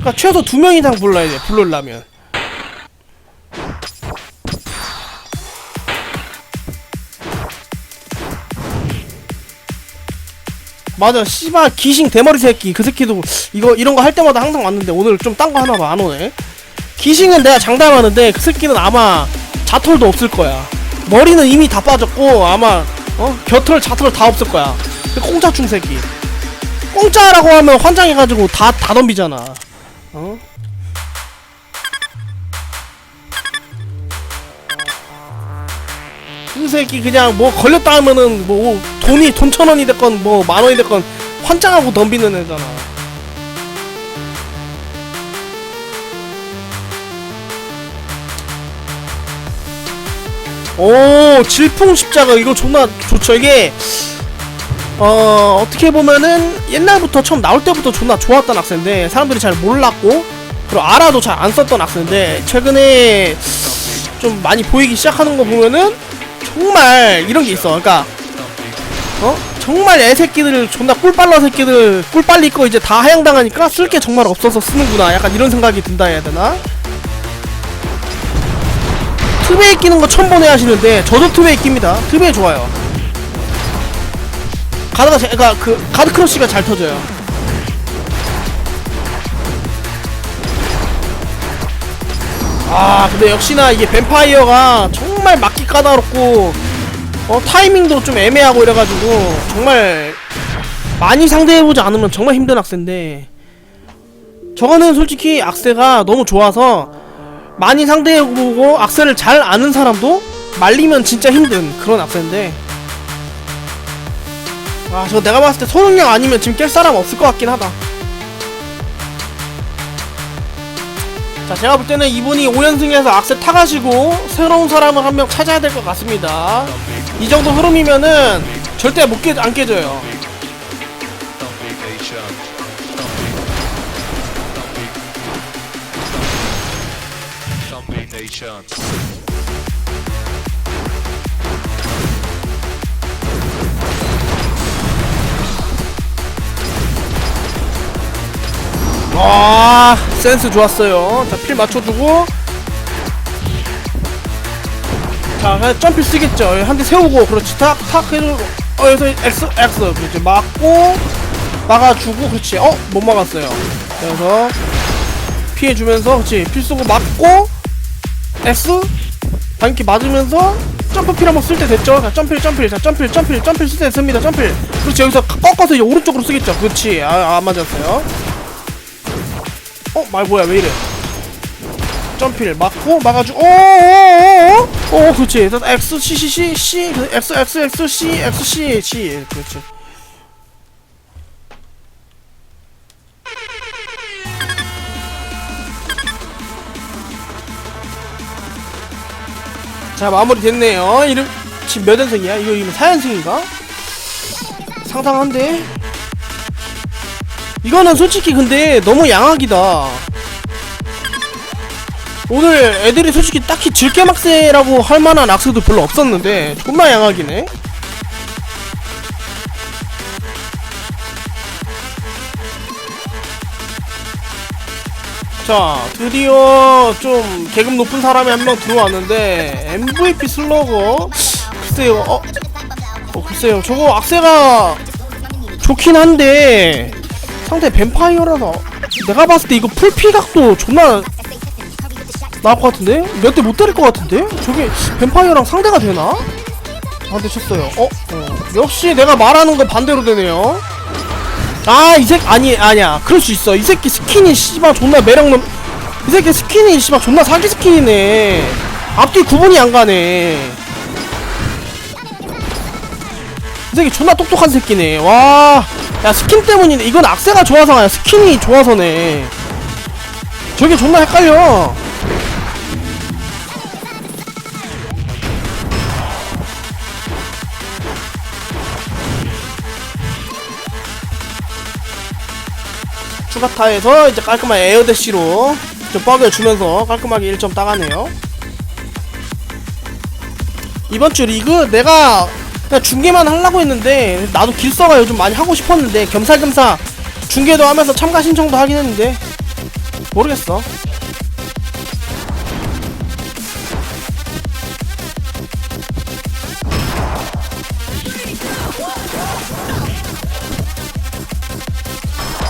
그러니까 최소 두 명 이상 불러야 돼. 불러려면. 맞아, 씨발 기싱 대머리 새끼 그 새끼도 이거 이런 거 할 때마다 항상 왔는데 오늘 좀 딴 거 하나 봐 안 오네. 기싱은 내가 장담하는데 그 새끼는 아마 자털도 없을 거야. 머리는 이미 다 빠졌고 아마 어 겨털 자털 다 없을 거야. 그 공짜충 새끼. 공짜라고 하면 환장해가지고 다 다 덤비잖아. 어? 그 새끼 그냥 뭐 걸렸다 하면은 뭐 돈이 돈 천 원이 됐건 뭐 만 원이 됐건 환장하고 덤비는 애잖아. 오 질풍 십자가 이거 존나 좋죠 이게 어 어떻게 보면은 옛날부터 처음 나올 때부터 존나 좋았던 학생인데 사람들이 잘 몰랐고 그리고 알아도 잘 안 썼던 학생인데 최근에 좀 많이 보이기 시작하는 거 보면은 정말 이런 게 있어. 그러니까 어? 정말 애새끼들 존나 꿀빨라 새끼들 꿀빨리 거 이제 다 하향당하니까 쓸 게 정말 없어서 쓰는구나. 약간 이런 생각이 든다 해야 되나? 트베이 끼는 거 처음 보내 하시는데 저도 트베이 낍니다. 트베이 좋아요 가드가 제, 그니까 그 가드 크러쉬가 잘 터져요. 아 근데 역시나 이게 뱀파이어가 정말 맞기 까다롭고 어 타이밍도 좀 애매하고 이래가지고 정말 많이 상대해보지 않으면 정말 힘든 악세인데 저거는 솔직히 악세가 너무 좋아서 많이 상대해보고 악세를 잘 아는 사람도 말리면 진짜 힘든 그런 악세인데 아 저거 내가 봤을 때 손흥력 아니면 지금 깰 사람 없을 것 같긴 하다. 자 제가 볼 때는 이분이 5연승에서 악세 타가시고 새로운 사람을 한 명 찾아야 될 것 같습니다. 이 정도 흐름이면은 절대 못 깨, 안 깨져요 와 센스 좋았어요. 자 필 맞춰주고. 자 점프 쓰겠죠. 한 대 세우고 그렇지. 탁탁 해주고. 어 여기서 X X 그렇지. 막고 막아주고 그렇지. 어 못 막았어요. 그래서 피해주면서 그렇지. 필 쏘고 막고 X 단기 맞으면서 점프 필 한번 쓸 때 됐죠? 자 점필 점필. 자 점필 점필. 점필 쓸때 됐습니다. 점필. 그렇지. 여기서 꺾어서 이제 오른쪽으로 쓰겠죠. 그렇지. 아, 안 맞았어요 어? 말 뭐야 왜 이래 점피를 막고 막아주고 오오오오 오 그렇지 그래서 X C C C C 그 X X X C X C C 그렇지 자 마무리 됐네요 이름 지금 몇 연승이야? 이거 이거 4연승인가? 상상한데 이거는 솔직히 근데 너무 양악이다. 오늘 애들이 솔직히 딱히 질게막세라고 할 만한 악세도 별로 없었는데 존나 양악이네. 자 드디어 좀 계급 높은 사람이 한 명 들어왔는데 MVP 슬러거 글쎄요 어, 어 글쎄요 저거 악세가 좋긴 한데 상대 뱀파이어라서 내가 봤을 때 이거 풀피 각도 존나 나올 것 같은데? 몇 대 못 때릴 것 같은데? 저게 뱀파이어랑 상대가 되나? 반대 쳤어요 어? 어. 역시 내가 말하는 거 반대로 되네요 아 이 새끼 아니 아니야 그럴 수 있어 이 새끼 스킨이 씨발 존나 매력넘 이 새끼 스킨이 씨발 존나 사기 스킨이네 앞뒤 구분이 안 가네 이 새끼 존나 똑똑한 새끼네. 와. 야 스킨 때문이네 이건 악세가 좋아서 아니야. 스킨이 좋아서네. 저게 존나 헷갈려. 추가타에서 이제 깔끔한 에어대시로 좀 뻐겨주면서 깔끔하게 1점 따가네요. 이번 주 리그 내가 그냥 중계만 하려고 했는데 나도 길서가 요즘 많이 하고 싶었는데 겸사겸사 중계도 하면서 참가 신청도 하긴 했는데 모르겠어.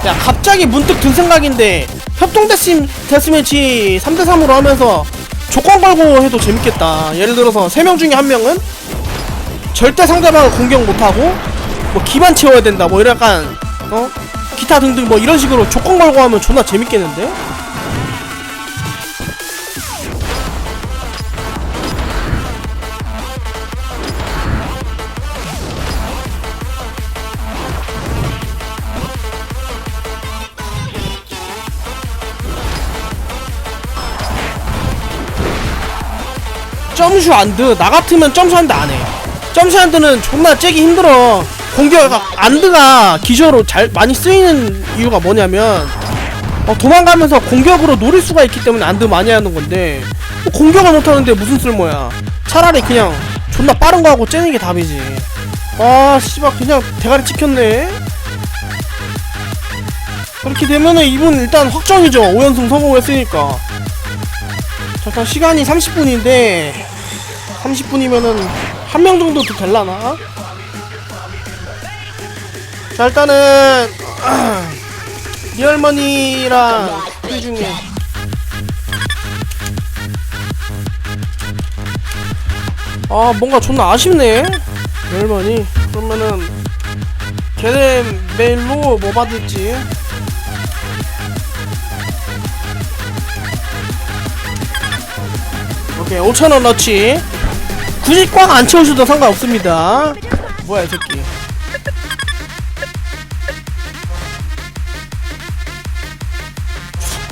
야 갑자기 문득 든 생각인데 협동 데스, 데스매치 3대3으로 하면서 조건 걸고 해도 재밌겠다. 예를 들어서 3명 중에 한 명은 절대 상대방을 공격 못하고 뭐 기반 채워야 된다 뭐 이런 약간 어? 기타 등등 뭐 이런 식으로 조건 걸고 하면 존나 재밌겠는데? 점슈 안드 나 같으면 점슈 안드 안해 점슈 안드는 존나 째기 힘들어. 공격 안드가 기저로 잘 많이 쓰이는 이유가 뭐냐면 어, 도망가면서 공격으로 노릴 수가 있기 때문에 안드 많이 하는 건데 뭐 공격을 못하는데 무슨 쓸모야. 차라리 그냥 존나 빠른 거 하고 째는 게 답이지. 아 씨발 그냥 대가리 찍혔네. 그렇게 되면은 이분 일단 확정이죠. 5연승 성공했으니까. 잠깐 시간이 30분인데 30분이면은 한 명 정도 더 될라나? 자 일단은 리얼머니랑 그 중에. 아 뭔가 존나 아쉽네. 리얼머니. 그러면은 걔네 메일로 뭐 받을지. 오케이 5천원 넣지 굳이 꽉 안 채워줘도 상관없습니다. 뭐야 이 새끼.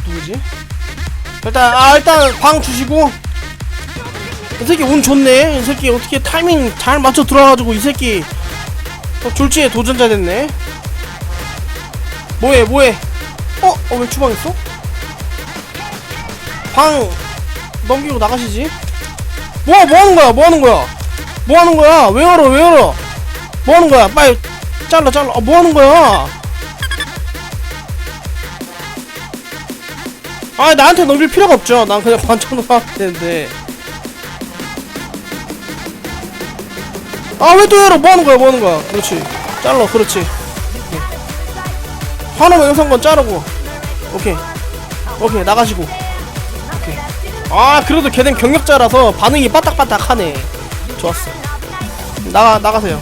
누구지? 일단 아 일단 방 주시고. 이 새끼 운 좋네. 이 새끼 어떻게 타이밍 잘 맞춰 들어와가지고 이 새끼 어, 졸지에 도전자 됐네. 뭐해 뭐해? 어? 어왜 주방 있어? 방 넘기고 나가시지 뭐야 뭐하는 거야? 뭐하는 거야? 뭐하는 거야? 왜 열어? 왜 열어? 뭐하는 거야? 빨리 잘라 잘라. 아, 뭐하는 거야? 아 나한테 넘길 필요가 없죠. 난 그냥 관찰로 하면 되는데. 아 왜 또 열어? 뭐하는 거야? 뭐하는 거야? 그렇지. 잘라 그렇지. 오케이. 하나만 영상건 자르고. 오케이. 오케이 나가시고. 오케이 아 그래도 걔는 경력자라서 반응이 빠딱빠딱하네. 좋았어. 나가 나가세요.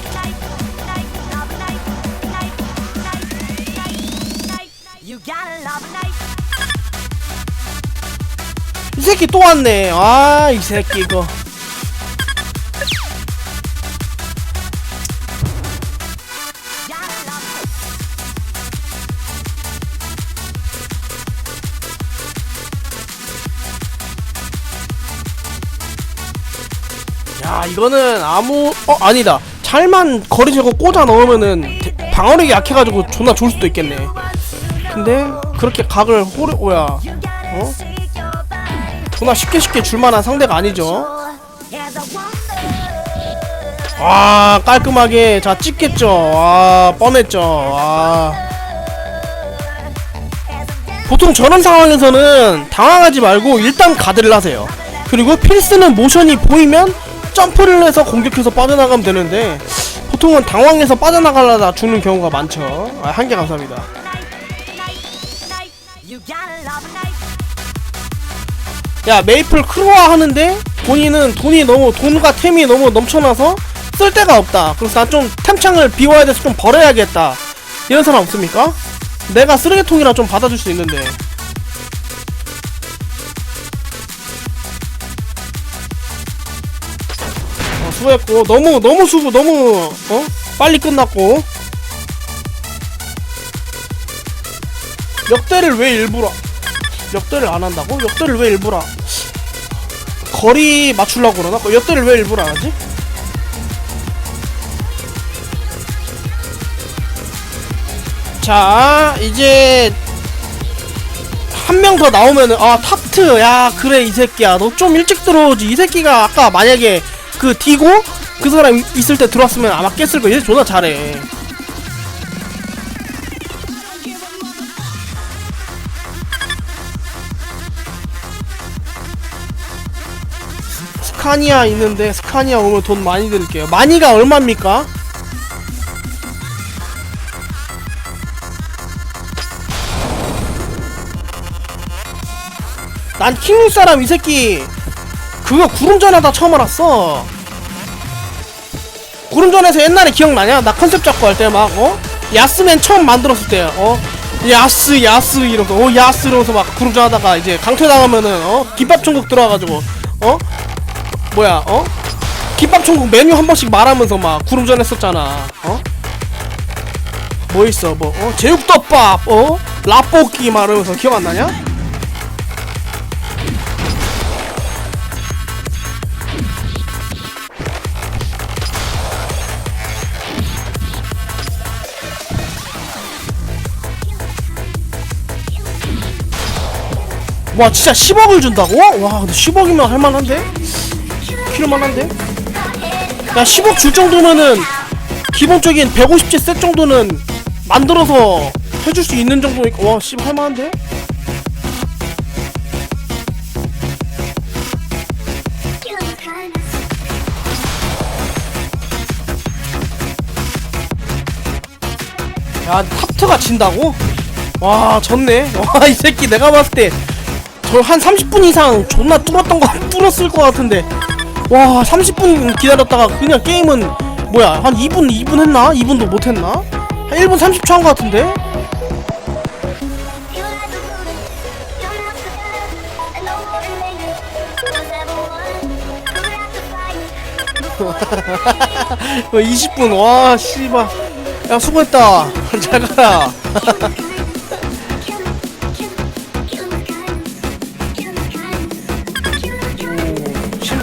이 새끼 또 왔네. 아 이 새끼 이거 이거는 아무 어 아니다. 잘만 거리 재고 꽂아 넣으면은 대- 방어력이 약해가지고 존나 좋을 수도 있겠네. 근데 그렇게 각을 호르 오야 어? 존나 쉽게 쉽게 줄만한 상대가 아니죠. 아 깔끔하게 자 찍겠죠? 아 뻔했죠? 아. 보통 저런 상황에서는 당황하지 말고 일단 가드를 하세요. 그리고 필스는 모션이 보이면 점프를 해서 공격해서 빠져나가면 되는데 보통은 당황해서 빠져나가려다 죽는 경우가 많죠 아, 한 개 감사합니다. 야 메이플 크로아 하는데 본인은 돈이 너무 돈과 템이 너무 넘쳐나서 쓸 데가 없다 그래서 난 좀 템창을 비워야 돼서 좀 버려야겠다 이런 사람 없습니까? 내가 쓰레기통이라 좀 받아줄 수 있는데 수고했고 너무 너무 수고 너무 어 빨리 끝났고 역대를 왜 일부러 역대를 안 한다고? 역대를 왜 일부러 거리 맞추려고 그러나? 그 역대를 왜 일부러 안 하지? 자 이제 한 명 더 나오면은 아 탑트 야 그래 이 새끼야 너 좀 일찍 들어오지 이 새끼가 아까 만약에 그 디고 그 사람 있을 때 들어왔으면 아마 깼을 거야. 얘 존나 잘해. 스카니아 있는데 스카니아 오면 돈 많이 드릴게요. 많이가 얼마입니까? 난 킹 사람 이 새끼 그거 구름전하다 처음 알았어 구름전에서 옛날에 기억나냐? 나 컨셉 잡고 할 때 막 어? 야스맨 처음 만들었을 때 어? 야스 야스 이러면서 어 야스 이러면서 막 구름전 하다가 이제 강퇴당하면은 어? 김밥 천국 들어와가지고 어? 뭐야 어? 김밥 천국 메뉴 한 번씩 말하면서 막 구름전 했었잖아 어? 뭐 있어 뭐 어? 제육덮밥 어? 라볶이 말하면서 기억 안 나냐? 와 진짜 10억을 준다고? 와 근데 10억이면 할만한데? 필요만한데? 야 10억 줄 정도면은 기본적인 150제 셋 정도는 만들어서 해줄 수 있는 정도니까 와 10억 할만한데? 야 탑트가 진다고? 와 졌네 와 이 새끼 내가 봤을 때 저 한 30분 이상 존나 뚫었던 거 뚫었을 것 같은데 와 30분 기다렸다가 그냥 게임은 뭐야 한 2분 2분 했나? 2분도 못 했나? 한 1분 30초 한 것 같은데? 어, 20분 와 씨발 야 수고했다 잘 가라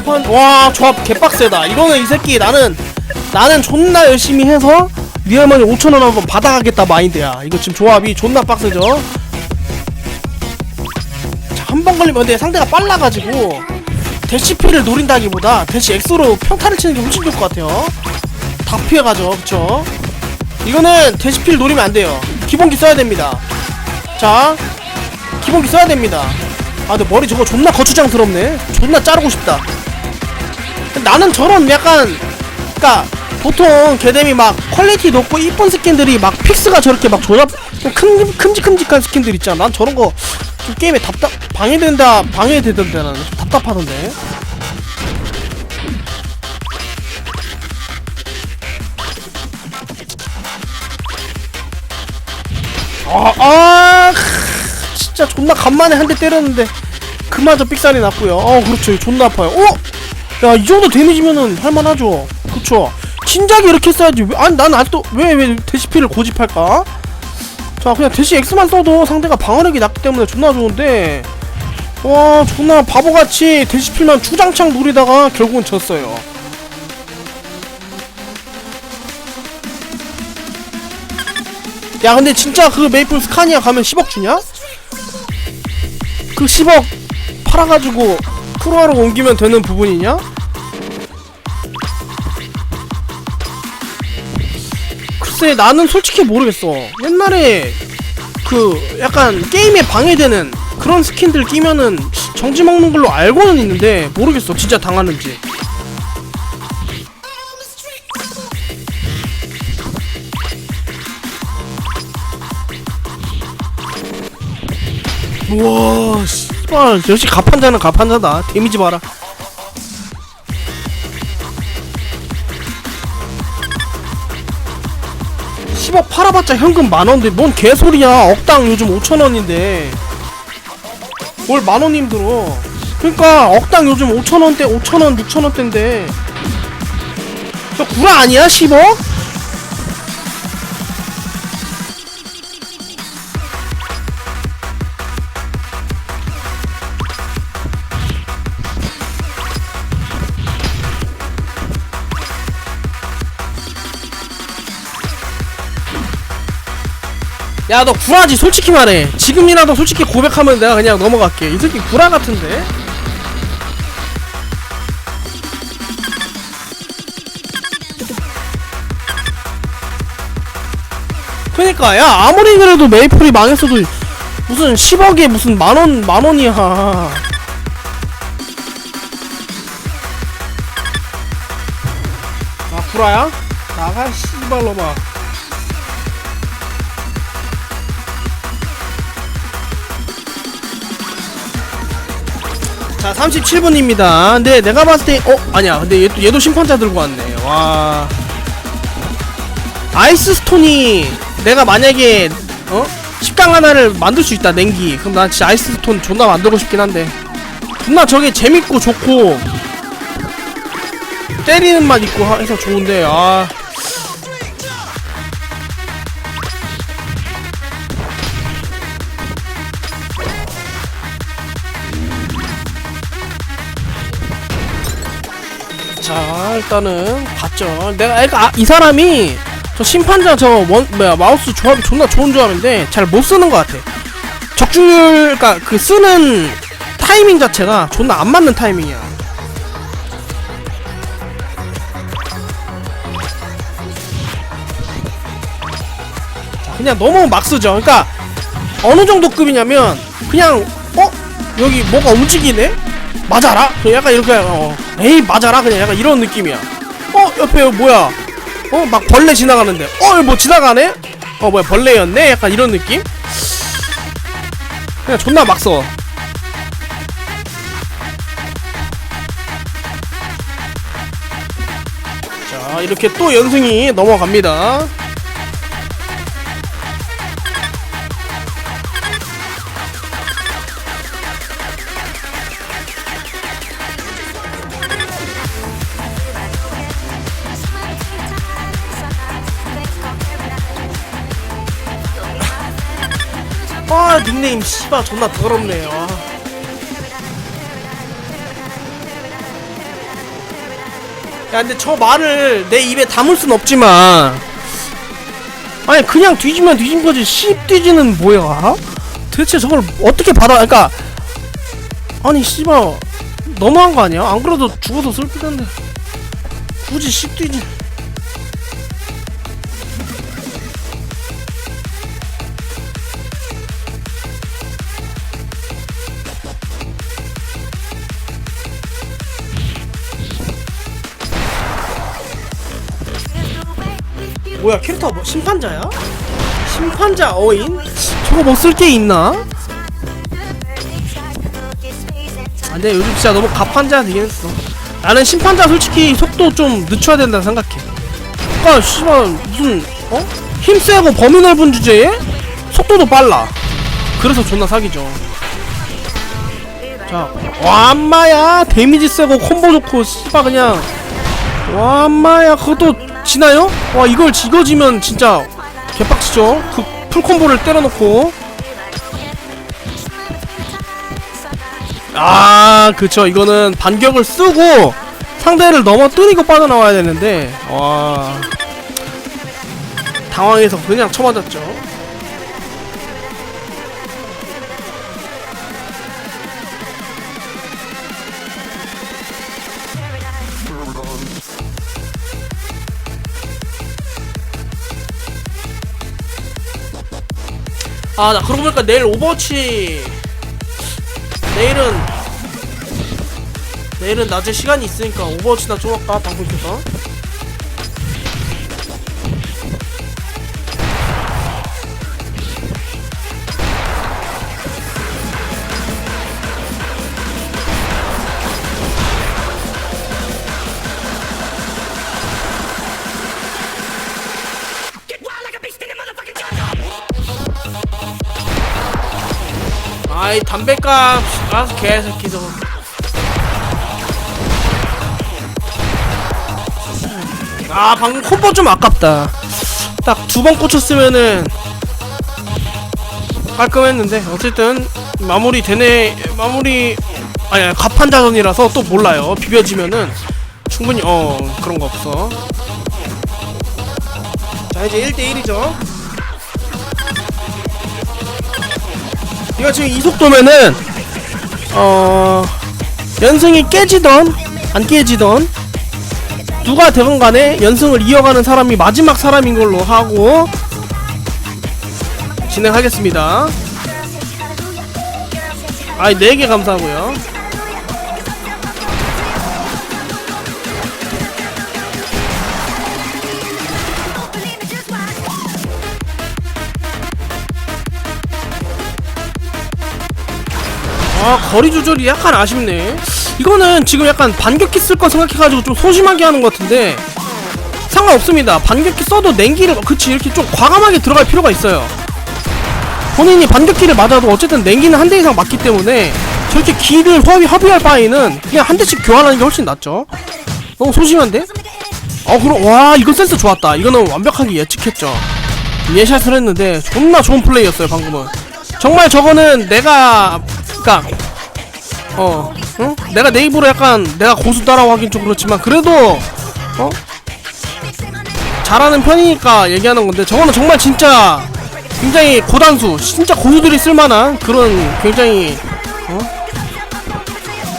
판 와 조합 개빡세다. 이거는 이 새끼 나는 나는 존나 열심히 해서 리얼머니 5천원 한번 받아가겠다 마인드야. 이거 지금 조합이 존나 빡세죠? 한번 걸리면 근데 상대가 빨라가지고 대시피를 노린다기보다 대시 엑소로 평타를 치는 게 훨씬 좋을 것 같아요. 다 피해가죠 그쵸? 이거는 대시피를 노리면 안 돼요. 기본기 써야 됩니다. 자 기본기 써야 됩니다. 아 근데 머리 저거 존나 거추장스럽네. 존나 자르고 싶다 나는 저런 약간 그니까 보통 개뎀이 막 퀄리티 높고 이쁜 스킨들이 막 픽스가 저렇게 막 조잡 큰 큼직큼직한 스킨들 있잖아 난 저런 거 좀 게임에 답답 방해된다 방해되던데 나는 좀 답답하던데 아, 아, 크, 진짜 존나 간만에 한 대 때렸는데 그마저 삑살이 났고요. 어, 그렇죠. 존나 아파요. 어? 야, 이 정도 데미지면은 할만하죠. 그쵸. 진작에 이렇게 써야지. 왜- 아니, 난 아직도 왜, 왜 대시피를 고집할까? 자, 그냥 대시 X만 써도 상대가 방어력이 낮기 때문에 존나 좋은데, 와, 존나 바보같이 대시피만 주장창 노리다가 결국은 졌어요. 야, 근데 진짜 그 메이플 스카니아 가면 10억 주냐? 그 10억 팔아가지고 프로하러 옮기면 되는 부분이냐? 글쎄 나는 솔직히 모르겠어. 옛날에 그 약간 게임에 방해되는 그런 스킨들 끼면은 정지 먹는 걸로 알고는 있는데 모르겠어. 진짜 당하는지. 우와 씨발. 역시 가판자는 가판자다. 데미지 봐라 10억 팔아봤자 현금 만원인데 뭔 개소리야 억당 요즘 5천원인데. 뭘 만원 힘들어. 그니까 억당 요즘 5천원대 5천원 6천원대인데. 저 구라 아니야 10억? 야 너 구라지. 솔직히 말해. 지금이라도 솔직히 고백하면 내가 그냥 넘어갈게. 이 새끼 구라 같은데? 그니까 야 아무리 그래도 메이플이 망했어도 무슨 10억에 무슨 만원 만원이야. 구라야? 나가 씨발로마 자 37분입니다. 근데 내가 봤을 때 어? 아니야. 근데 얘도, 얘도 심판자 들고 왔네. 와. 아이스 스톤이 내가 만약에 어? 식당 하나를 만들 수 있다 냉기. 그럼 난 진짜 아이스 스톤 존나 만들고 싶긴 한데. 존나 저게 재밌고 좋고. 때리는 맛 있고 하- 해서 좋은데 아 일단은 봤죠. 내가 그러니까 아, 이 사람이 저 심판자 저 원 뭐야 마우스 조합이 존나 좋은 조합인데 잘 못 쓰는 것 같아. 적중률 그니까 그 쓰는 타이밍 자체가 존나 안 맞는 타이밍이야. 자, 그냥 너무 막 쓰죠. 그러니까 어느 정도 급이냐면 그냥 어? 여기 뭐가 움직이네? 맞아라? 그냥 약간 이렇게 어 에이 맞아라 그냥. 약간 이런 느낌이야. 어 옆에 뭐야? 어 막 벌레 지나가는데. 어 뭐 지나가네? 어 뭐야 벌레였네? 약간 이런 느낌? 그냥 존나 막 써. 자 이렇게 또 연승이 넘어갑니다 아 닉네임 씨바 존나 더럽네요 아. 야 근데 저 말을 내 입에 담을 순 없지만 아니 그냥 뒤지면 뒤진 거지 씹 뒤지는 뭐야? 대체 저걸 어떻게 받아 그러니까 아니 씨발 너무한 거 아니야? 안 그래도 죽어서 슬프던데 굳이 씹 뒤지 뭐야 캐릭터 뭐 심판자야? 심판자 어인? 저거 뭐 쓸 게 있나? 아, 근데 요즘 진짜 너무 갑판자 되긴 했어. 나는 심판자 솔직히 속도 좀 늦춰야 된다 생각해. 그니까 씨발 무슨 어? 힘 세고 범위 넓은 주제에 속도도 빨라. 그래서 존나 사기죠. 자, 와엄마야 데미지 세고 콤보 좋고 씨발 그냥 와엄마야 그것도 지나요? 와 이걸 이거 지면 진짜 개빡치죠. 그 풀콤보를 때려놓고 아 그쵸 이거는 반격을 쓰고 상대를 넘어뜨리고 빠져나와야 되는데 와 당황해서 그냥 쳐맞았죠 아 나 그러고 보니까 내일 오버워치 내일은 내일은 낮에 시간이 있으니까 오버워치나 좀 할까? 방송 켜서 아이 담배값 알아서 개새끼 저거 아 방금 콤보 좀 아깝다. 딱 두 번 꽂혔으면은 깔끔했는데 어쨌든 마무리 되네 마무리 아니 아니 갑판 자전이라서 또 몰라요. 비벼지면은 충분히 어 그런 거 없어. 자 이제 1대1이죠 이거 지금 이 속도면은 어 연승이 깨지던 안 깨지던 누가 되건 간에 연승을 이어가는 사람이 마지막 사람인 걸로 하고 진행하겠습니다. 아이 4개 감사하고요. 아 거리 조절이 약간 아쉽네. 이거는 지금 약간 반격기 쓸 거 생각해가지고 좀 소심하게 하는 것 같은데 상관없습니다. 반격기 써도 냉기를 그치 이렇게 좀 과감하게 들어갈 필요가 있어요. 본인이 반격기를 맞아도 어쨌든 냉기는 한 대 이상 맞기 때문에 저렇게 기를 허위, 허비할 바에는 그냥 한 대씩 교환하는 게 훨씬 낫죠. 너무 소심한데? 어 그럼 와 이거 센스 좋았다. 이거는 완벽하게 예측했죠. 예샷을 했는데 존나 좋은 플레이였어요 방금은. 정말 저거는 내가 그니까 어 응? 내가 내 입으로 약간 내가 고수다라고 하긴 좀 그렇지만 그래도 어 잘하는 편이니까 얘기하는 건데 저거는 정말 진짜 굉장히 고단수 진짜 고수들이 쓸만한 그런 굉장히 어?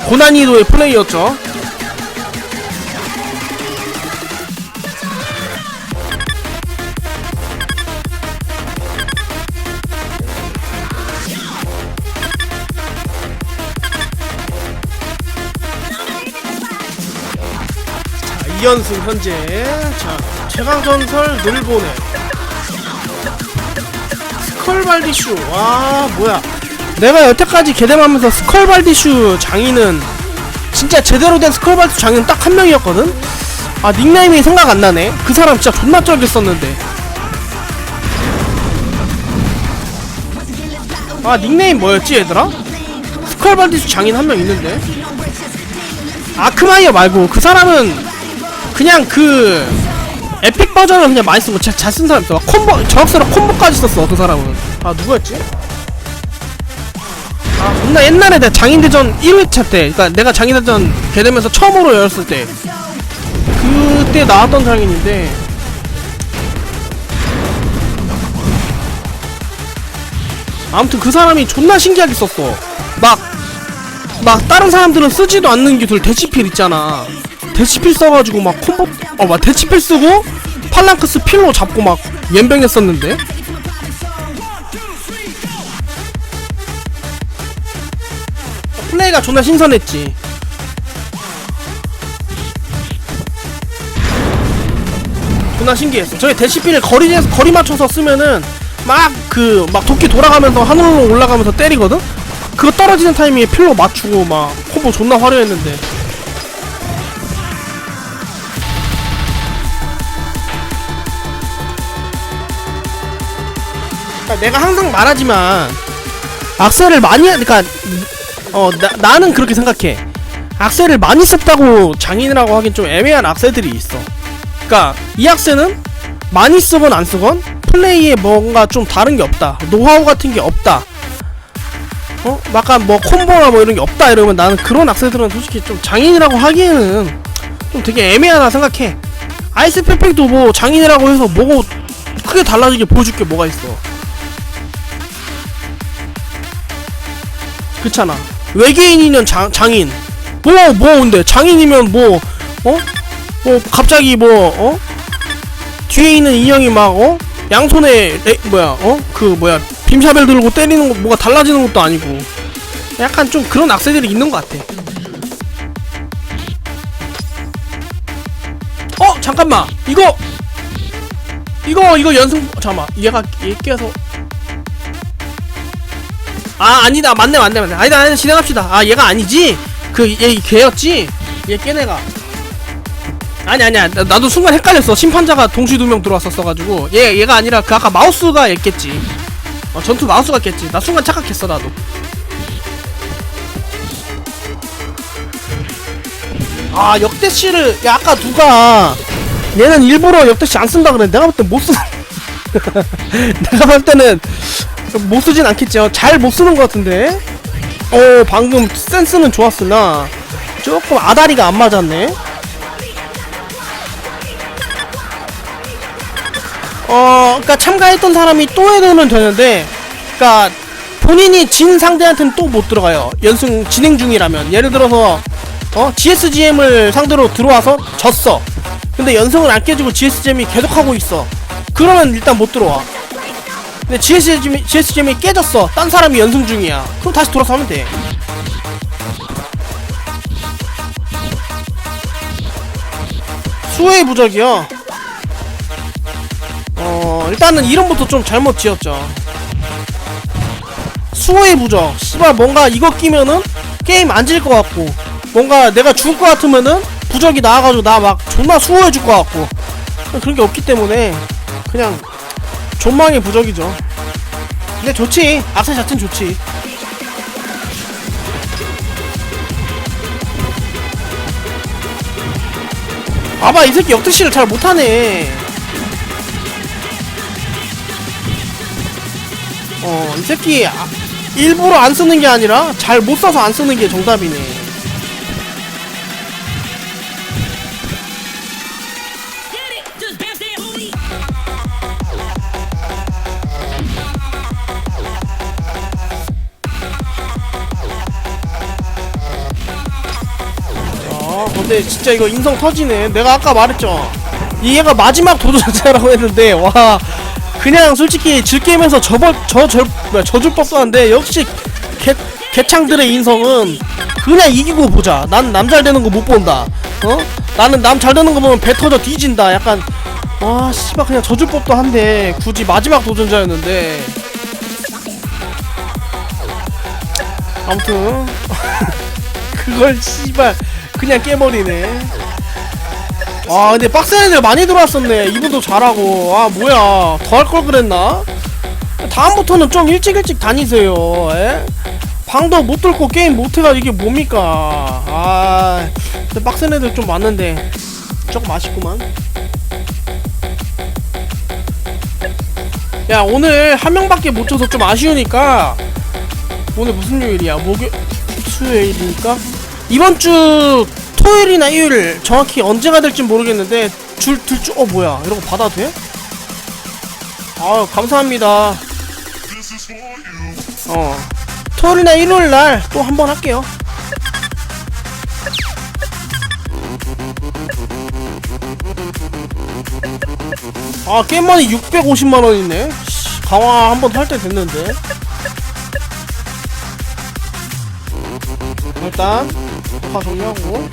고난이도의 플레이였죠 자, 이연승 현재. 자 최강전설 늘보네 스컬발디슈. 와 뭐야. 내가 여태까지 개dem하면서 스컬발디슈 장인은 진짜 제대로 된 스컬발디슈 장인은 딱 한 명이었거든? 아 닉네임이 생각 안 나네. 그 사람 진짜 존나 쩔겠었는데. 아 닉네임 뭐였지 얘들아? 스컬발디슈 장인 한 명 있는데? 아크마이어 말고 그 사람은 그냥 그 에픽 버전을 그냥 많이 쓴거 잘쓴 사람 있어. 콤보 저격수랑 콤보까지 썼어 그 사람은. 아 누구였지? 아 존나 옛날에 내가 장인대전 1회차 때 그니까 내가 장인대전 개되면서 처음으로 열었을 때 그때 나왔던 장인인데. 아무튼 그 사람이 존나 신기하게 썼어. 막 막 다른 사람들은 쓰지도 않는 기술 데치필 있잖아 데치필 써가지고 막 콤보 어막 데치필 쓰고 팔랑크스 필로 잡고 막 연병했었는데? 플레이가 존나 신선했지. 존나 신기했어. 저희 데시필을 거리에서 거리 맞춰서 쓰면은 막 그 막 도끼 돌아가면서 하늘로 올라가면서 때리거든? 그거 떨어지는 타이밍에 필로 맞추고 막 콤보 존나 화려했는데 그러니까 내가 항상 말하지만 악셀을 많이 하- 그러니까 어 나, 나는 그렇게 생각해. 악셀을 많이 썼다고 장인이라고 하긴 좀 애매한 악셀들이 있어. 그러니까 이 악셀은 많이 쓰건 안 쓰건 플레이에 뭔가 좀 다른 게 없다. 노하우 같은 게 없다. 어? 약간 뭐 콤보나 뭐 이런 게 없다 이러면 나는 그런 악세들은 솔직히 좀 장인이라고 하기에는 좀 되게 애매하다 생각해. 아이스 페펙도 뭐 장인이라고 해서 뭐고 크게 달라지게 보여줄 게 뭐가 있어 그렇잖아. 외계인이면 장, 장인. 뭐뭐 근데? 장인이면 뭐 어? 뭐 갑자기 뭐 어? 뒤에 있는 인형이 막 어? 양손에 레, 뭐야 어? 그 뭐야 빔샤벨 들고 때리는 거 뭐가 달라지는 것도 아니고. 약간 좀 그런 악세들이 있는 것 같아. 어? 잠깐만. 이거! 이거 이거 연승 잠깐만. 얘가 얘 깨서 아 아니다. 맞네 맞네 맞네. 아니다 아니다. 진행합시다. 아 얘가 아니지? 그얘 걔였지? 얘 깨내가. 아니 아니야. 나, 나도 순간 헷갈렸어. 심판자가 동시 두 명 들어왔었어가지고. 얘 얘가 아니라 그 아까 마우스가 얘겠지. 어, 전투 마우스가 깼지. 나 순간 착각했어 나도. 아 역대시를 야 아까 누가 얘는 일부러 역대시 안 쓴다 그래 내가 볼때못 쓰. 내가 볼 때는 못 쓰진 않겠죠. 잘 못 쓰는 것 같은데. 어 방금 센스는 좋았으나 조금 아다리가 안 맞았네. 어, 그니까 참가했던 사람이 또 해도는 되는데, 그니까 본인이 진 상대한테는 또 못 들어가요. 연승 진행 중이라면. 예를 들어서, 어, GSGM을 상대로 들어와서 졌어. 근데 연승을 안 깨지고 GSGM이 계속 하고 있어. 그러면 일단 못 들어와. 근데 GSGM이, GSGM이 깨졌어. 딴 사람이 연승 중이야. 그럼 다시 돌아서 하면 돼. 수혜의 부적이요. 어, 일단은 이름부터 좀 잘못 지었죠. 수호의 부적 씨발 뭔가 이거 끼면은 게임 안 질 것 같고 뭔가 내가 죽을 것 같으면은 부적이 나와가지고 나 막 존나 수호해 줄 것 같고 그런 게 없기 때문에 그냥 존망의 부적이죠. 근데 좋지. 악세 자체는 좋지. 봐봐 이 새끼 역특실을 잘 못하네. 어 이 새끼 아, 일부러 안 쓰는 게 아니라 잘 못 써서 안 쓰는 게 정답이네 근데 진짜 이거 인성 터지네. 내가 아까 말했죠. 이 얘가 마지막 도전자라고 했는데 와. 그냥 솔직히 질게임에서 저벌 저절 저줄 법도 한데 역시 개 개창들의 인성은 그냥 이기고 보자. 난 남 잘 되는 거 못 본다. 어? 나는 남 잘 되는 거 보면 배 터져 뒤진다. 약간 와 씨발 그냥 저줄 법도 한데 굳이 마지막 도전자였는데. 아무튼. 그걸 씨발 그냥 깨버리네. 아 근데 빡센 애들 많이 들어왔었네. 이분도 잘하고. 아 뭐야 더 할 걸 그랬나? 다음부터는 좀 일찍 일찍 다니세요. 에? 방도 못 뚫고 게임 못 해가 이게 뭡니까? 아 근데 빡센 애들 좀 많은데 조금 아쉽구만. 야 오늘 한 명밖에 못 쳐서 좀 아쉬우니까 오늘 무슨 요일이야? 목요 수요일이니까 이번 주 토요일이나 일요일 정확히 언제가 될지 모르겠는데 줄둘주어 뭐야 이런 거 받아도 돼? 아유 감사합니다. 어 토요일이나 일요일 날 또 한 번 할게요. 아 게임만이 650만 원이네. 씨, 강화 한 번 할 때 됐는데. 일단 다 정리하고